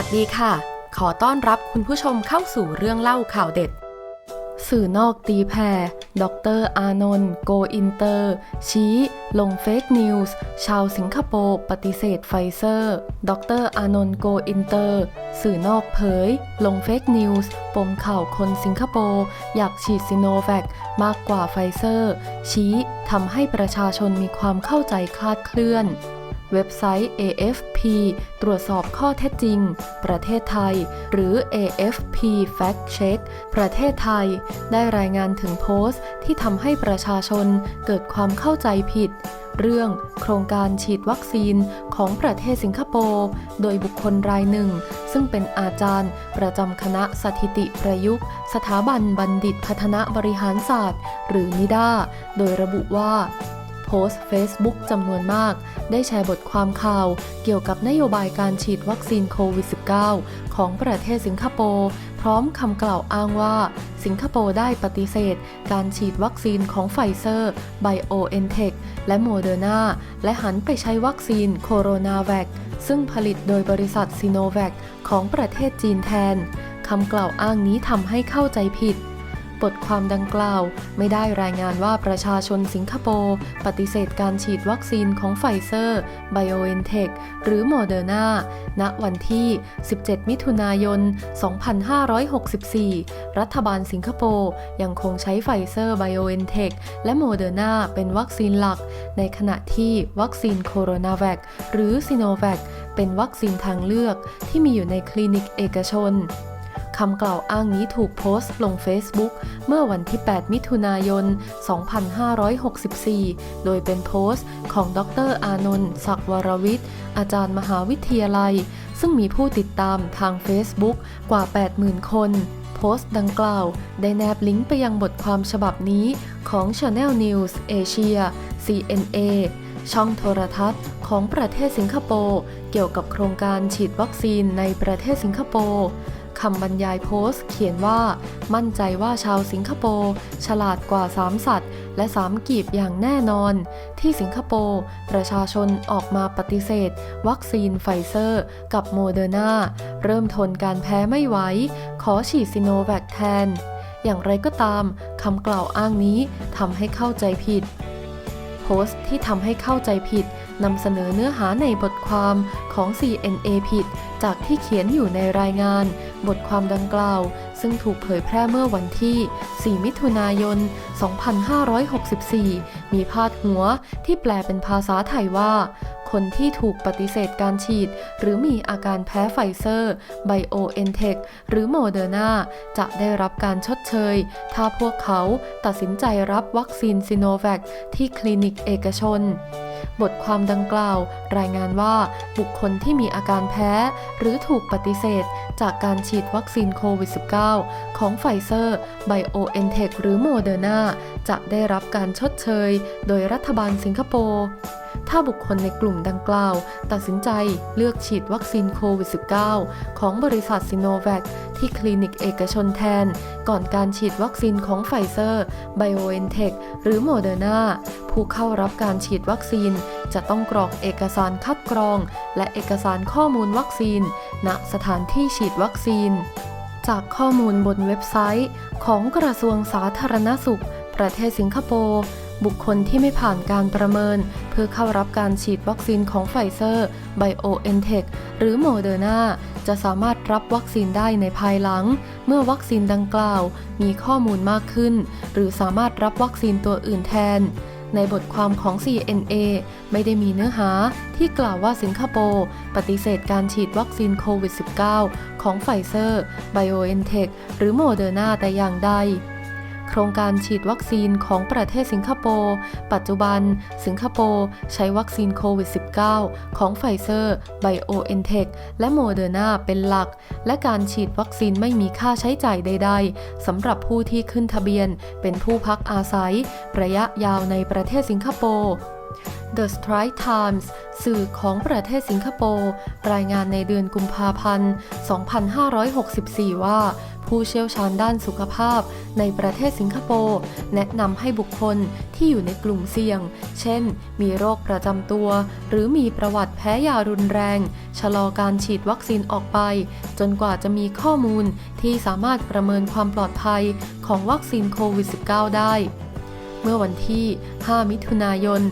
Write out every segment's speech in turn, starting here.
วัสดีค่ะ ขอต้อนรับคุณผู้ชมเข้าสู่เรื่องเล่าข่าวเด็ด สื่อนอกตีแผ่ดรอานนท์โกอินเตอร์ ชี้ ลงเฟกนิวส์ ชาวสิงคโปร์ปฏิเสธไฟเซอร์ ดรอานนท์โกอินเตอร์ สื่อนอกเผย ลงเฟกนิวส์ปมข่าวคนสิงคโปร์อยากฉีดซิโนแวคมากกว่าไฟเซอร์ ชี้ทำให้ประชาชนมีความเข้าใจคลาดเคลื่อน เว็บไซต์ AFP ตรวจสอบข้อเท็จจริง ประเทศไทย หรือ AFP Fact Check ประเทศไทย ได้รายงานถึงโพสต์ ที่ทำให้ประชาชนเกิดความเข้าใจผิด เรื่องโครงการฉีดวัคซีนของประเทศสิงคโปร์โดยบุคคลรายหนึ่ง ซึ่งเป็นอาจารย์ ประจำคณะสถิติประยุกต์ สถาบันบัณฑิตพัฒนบริหารศาสตร์ หรือนิด้าโดยระบุว่า โพสต์ Facebook จำนวนมาก ได้แชร์บทความข่าว เกี่ยวกับนโยบายการฉีดวัคซีนโควิด -19 ของประเทศสิงคโปร์พร้อมคำกล่าวอ้างว่า สิงคโปร์ได้ปฏิเสธ การฉีดวัคซีนของไฟเซอร์ ไบโอเอนเทคและโมเดอร์นาและหันไปใช้วัคซีนโคโรนาแวคซึ่งผลิตโดยบริษัทซีโนแวคของประเทศจีนแทนคำกล่าวอ้างนี้ทำให้เข้าใจผิด บทความดังกล่าว ไม่ได้รายงานว่าประชาชนสิงคโปร์ปฏิเสธการฉีดวัคซีนของไฟเซอร์ ไบโอเอนเทค หรือโมเดอร์นาณวันที่ 17 มิถุนายน 2564 รัฐบาลสิงคโปร์ยังคงใช้ไฟเซอร์ ไบโอเอนเทค และโมเดอร์นาเป็นวัคซีนหลัก ในขณะที่วัคซีนโคโรนาแวคหรือซิโนแวคเป็นวัคซีนทางเลือกที่มีอยู่ในคลินิกเอกชน คำกล่าวอ้างนี้ถูกโพสต์ลง Facebook เมื่อวันที่ 8 มิถุนายน 2564 โดยเป็นโพสต์ของดรอานนท์ศักวรวิทย์ อาจารย์มหาวิทยาลัย ซึ่งมีผู้ติดตามทาง Facebook กว่า 80,000 คนโพสต์ดังกล่าว ได้แนบลิงก์ไปยังบทความฉบับนี้ของ Channel News Asia CNA ช่องโทรทัศน์ของประเทศสิงคโปร์เกี่ยวกับโครงการฉีดวัคซีนในประเทศสิงคโปร์ คำบรรยายโพสต์ เขียนว่า มั่นใจว่าชาวสิงคโปร์ฉลาดกว่า 3 สัตว์ และ 3 กีบอย่างแน่นอน ที่สิงคโปร์ประชาชนออกมาปฏิเสธ วัคซีนไฟเซอร์ กับโมเดอร์นาเริ่มทนการแพ้ไม่ไหวขอฉีดซิโนแวคแทน อย่างไรก็ตามคำกล่าวอ้างนี้ทำให้เข้าใจผิด โพสต์ที่ทำให้เข้าใจผิดนำเสนอเนื้อหาในบทความของ CNA ผิด จากที่เขียนอยู่ในรายงาน บทความดังกล่าว ซึ่งถูกเผยแพร่เมื่อวันที่ 4 มิถุนายน 2564 มีพาดหัวที่แปลเป็นภาษาไทยว่า คนที่ถูกปฏิเสธการฉีด หรือมีอาการแพ้ไฟเซอร์ไบโอเอนเทคหรือโมเดอร์นาจะได้รับการชดเชย ถ้าพวกเขาตัดสินใจรับวัคซีนซิโนแวคที่คลินิกเอกชน บทความดังกล่าว รายงานว่าบุคคลที่มีอาการแพ้ หรือถูกปฏิเสธ จากการฉีดวัคซีนโควิด -19 ของไฟเซอร์ ไบโอเอนเทคหรือโมเดอร์นาจะได้รับการชดเชย โดยรัฐบาลสิงคโปร์ ถ้าบุคคลในกลุ่มดังกล่าว ตัดสินใจเลือกฉีดวัคซีนโควิด -19 ของบริษัทซิโนแวคที่คลินิกเอกชนแทน ก่อนการฉีดวัคซีนของไฟเซอร์ ไบโอเอนเทคหรือโมเดอร์นาผู้เข้ารับการฉีดวัคซีน จะต้องกรอกเอกสารคัดกรอง และเอกสารข้อมูลวัคซีน ณ สถานที่ฉีดวัคซีน จากข้อมูลบนเว็บไซต์ ของกระทรวงสาธารณสุข ประเทศสิงคโปร์ บุคคลที่ไม่ผ่านการประเมิน เพื่อเข้ารับการฉีดวัคซีนของไฟเซอร์ ไบโอเอนเทคหรือโมเดอร์นาจะสามารถรับวัคซีนได้ในภายหลัง เมื่อวัคซีนดังกล่าว มีข้อมูลมากขึ้น หรือสามารถรับวัคซีนตัวอื่นแทน ในบทความของ CNA ไม่ได้มีเนื้อหาที่กล่าวว่าสิงคโปร์ปฏิเสธการฉีดวัคซีนโควิด -19 ของไฟเซอร์ ไบโอเอนเทคหรือโมเดอร์นาแต่อย่างใด โครงการฉีดวัคซีนของประเทศสิงคโปร์ปัจจุบัน สิงคโปร์ใช้วัคซีนโควิด -19 ของไฟเซอร์ไบโอเอนเทคและโมเดอร์นาเป็นหลัก และการฉีดวัคซีนไม่มีค่าใช้จ่ายใด ๆสำหรับผู้ที่ขึ้นทะเบียน เป็นผู้พักอาศัย ระยะยาวในประเทศสิงคโปร์ The Strike Times สื่อของประเทศสิงคโปร์ รายงานในเดือนกุมภาพันธ์ 2564 ว่าผู้เชี่ยวชาญด้านสุขภาพ ในประเทศสิงคโปร์แนะนำให้บุคคลที่อยู่ในกลุ่มเสี่ยง เช่น มีโรคประจำตัว หรือมีประวัติแพ้ยารุนแรง ชะลอการฉีดวัคซีนออกไป จนกว่าจะมีข้อมูลที่สามารถประเมินความปลอดภัยของวัคซีนโควิด -19 ได้ เมื่อวันที่ 5 มิถุนายน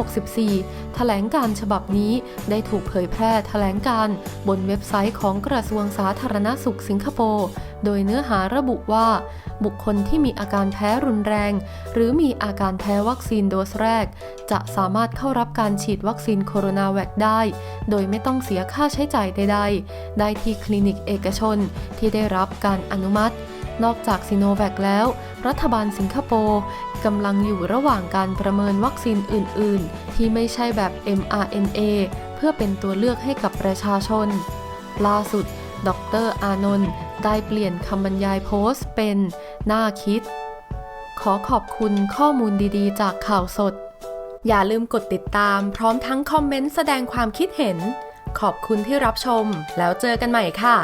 2564 แถลงการฉบับนี้ได้ถูกเผยแพร่แถลงการบนเว็บไซต์ของกระทรวงสาธารณสุขสิงคโปร์ โดยเนื้อหาระบุว่า บุคคลที่มีอาการแพ้รุนแรง หรือมีอาการแพ้วัคซีนโดสแรก จะสามารถเข้ารับการฉีดวัคซีนโคโรนาแวคได้ โดยไม่ต้องเสียค่าใช้จ่ายใด ๆ ได้ที่คลินิกเอกชนที่ได้รับการอนุมัติ นอกจากซีโนแวคแล้ว รัฐบาลสิงคโปร์กำลังอยู่ระหว่างการประเมินวัคซีนอื่น ๆ ที่ไม่ใช่แบบ mRNA เพื่อเป็นตัวเลือกให้กับประชาชน ล่าสุด ดรอานนท์ได้เปลี่ยนคำบรรยายโพสต์เป็น น่าคิด ขอขอบคุณข้อมูลดีๆ จากข่าวสด อย่าลืมกดติดตามพร้อมทั้งคอมเมนต์แสดงความคิดเห็น ขอบคุณที่รับชม แล้วเจอกันใหม่ค่ะ